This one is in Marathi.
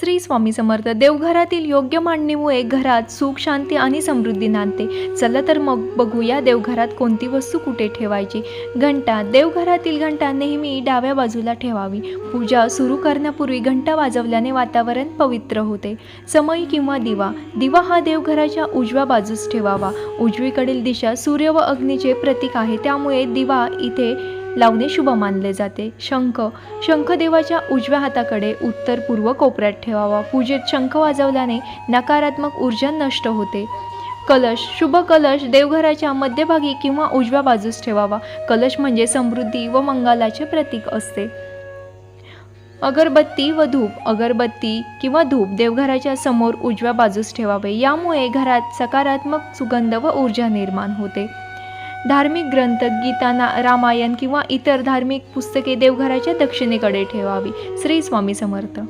श्री स्वामी समर्थ. देवघरातील योग्य मांडणीमुळे घरात सुख शांती आणि समृद्धी नांदते. चला तर मग बघूया देवघरात कोणती वस्तू कुठे ठेवायची. घंटा. देवघरातील घंटा नेहमी डाव्या बाजूला ठेवावी. पूजा सुरू करण्यापूर्वी घंटा वाजवल्याने वातावरण पवित्र होते. समय किंवा दिवा. दिवा हा देवघराच्या उजव्या बाजूस ठेवावा. उजवीकडील दिशा सूर्य व अग्नीचे प्रतीक आहे. त्यामुळे दिवा इथे लावणे शुभ मानले जाते. शंख. शंख देवाच्या उजव्या हाताकडे उत्तर पूर्व कोपऱ्यात ठेवावा. पूजेत शंख वाजवल्याने नकारात्मक ऊर्जा नष्ट होते. कलश. शुभ कलश देवघराच्या मध्यभागी किंवा उजव्या बाजूस ठेवावा. कलश म्हणजे समृद्धी व मंगलाचे प्रतीक असते. अगरबत्ती व धूप. अगरबत्ती किंवा धूप देवघराच्या समोर उजव्या बाजूस ठेवावे. यामुळे घरात सकारात्मक सुगंध व ऊर्जा निर्माण होते. धार्मिक ग्रंथ गीताना रामायण किंवा इतर धार्मिक पुस्तके देवघराच्या दक्षिणेकडे ठेवावी. श्री स्वामी समर्थ.